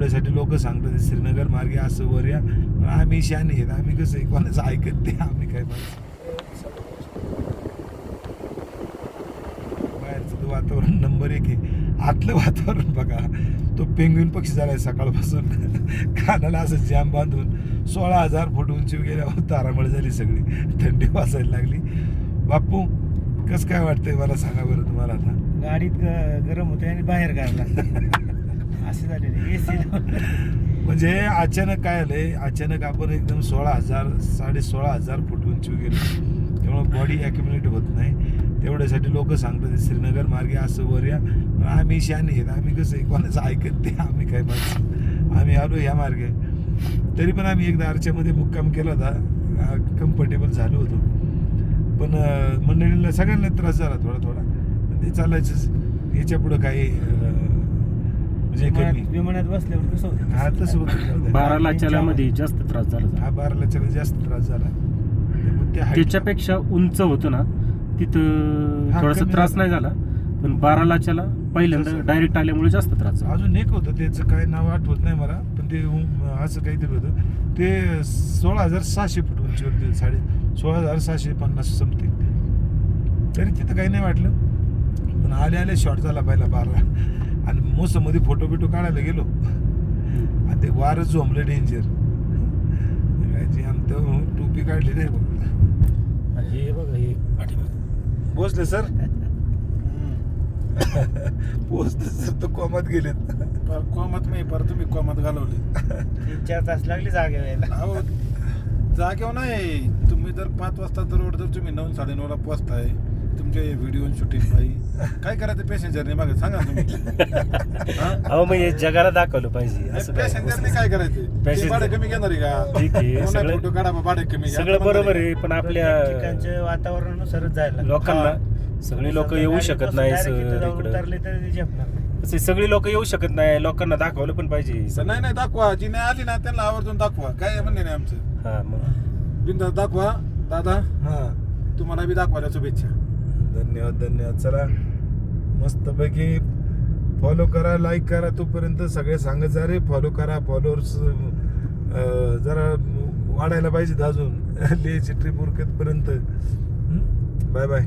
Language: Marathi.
तेवढ्यासाठी लोक सांगतात श्रीनगर मार्गे असं वर या. पण आम्ही शाने आहेत. आम्ही कसं आहे, कोणाचं ऐकत ते आम्ही काय बाहेरचं वातावरण नंबर एक आहे. आतलं वातावरण बघा. तो पेंग्विन पक्षी झालाय सकाळपासून. कानाला असं जाम बांधून सोळा हजार फूट उंची गेल्यावर तारामळ झाली सगळी. थंडी वाजायला लागली. बापू कस काय वाटतंय? मला सांगा बरं तुम्हाला आता. गाडीत गरम होते आणि बाहेर गारला असं झालेले एसी म्हणजे अचानक काय आलंय? अचानक आपण एकदम सोळा हजार साडे सोळा हजार फूट उंची गेलो त्यामुळे बॉडी अॅक्युमुलेट होत नाही. तेवढ्यासाठी लोक सांगतात श्रीनगर मार्गे असं वर या. पण आम्ही शाने आहेत. आम्ही कसं कोणाचं ऐकत ते आम्ही काय माणसं? आम्ही आलो ह्या मार्गे. तरी पण आम्ही एकदा आरच्यामध्ये मुक्काम केला होता. कम्फर्टेबल झालो होतो. पण मंडळीला सगळ्यांना त्रास झाला थोडा थोडा. ते चालायचं याच्या पुढं काही म्हणजे कमी विमानात बसल्यावर कसं होतं? हा तसं होतं. बारा लाचाला मध्ये जास्त त्रास झाला हा बारा लाखाला जास्त त्रास झाला. त्यामुळे ते height- त्याच्यापेक्षा उंच होतं ना तिथं हा, थोडासा कमी त्रास. नाही झाला पण बारा लाचाला पहिल्यांदा तसं. डायरेक्ट आल्यामुळे जास्त त्रास झाला. अजून एक होतं त्याचं काय नाव आठवत नाही मला पण ते उ- असं काहीतरी होतं. ते सोळा हजार सहाशे फूट उंचीवरती साडे सोळा हजार सहाशे पन्नास समथिंग तरी तिथं काही नाही वाटलं. पण आले आले शॉर्ट झाला पहिला बारा. आणि मोसममध्ये फोटो बिटो काढायला गेलो. आणि ते वारच झोंबलं डेंजर जी आमचं टोपी काढली नाही बघ. हे बघा हे. पोचले सर? पोचले सर. तर कोमात गेलेत. कोमात मी परत तुम्ही कोमात घालवले. तीन चार तास लागले जागे यायला अहो जागेवर नाही. तुम्ही जर पाच वाजता जर रोड जर तुम्ही नऊ साडे नऊला पोचताय तुमचे व्हिडिओ शूटिंग पाहिजे काय करायचं पॅसेंजरने मागे? सांगा तुम्ही. अहो मग हे जगाला दाखवलं पाहिजे. असं काय? पॅसेंजरने काय करायचं? ते Passenger- भाडे कमी घेणार आहे का? ठीक आहे, सगळं- फोटो काढा बा, भाडे कमी घ्या. सगळं बरोबर आहे पण आपल्या ठिकाणच्या वातावरणानुसारच जायला लोकांना सगळी लोक येऊ शकत नाही सर इकडं. उतरले तर ते झेपणार नाही. तसे सगळी लोक येऊ शकत नाही लोकांना दाखवलं पण पाहिजे. तर नाही नाही दाखवा. जी नाही आली ना त्यांना आवर्जून दाखवा. काय म्हणणे नाही आमचं? हा मग. दाखवा. दादा हा. तुम्हाला बी दाखवायला शुभेच्छा. धन्यवाद धन्यवाद. चला मस्तपैकी फॉलो करा लाईक करा तोपर्यंत सगळे सांगत जा रे. फॉलो करा फॉलोअर्स जरा वाढायला पाहिजेत अजून. लिहायची ट्रिप उरकतपर्यंत. Bye bye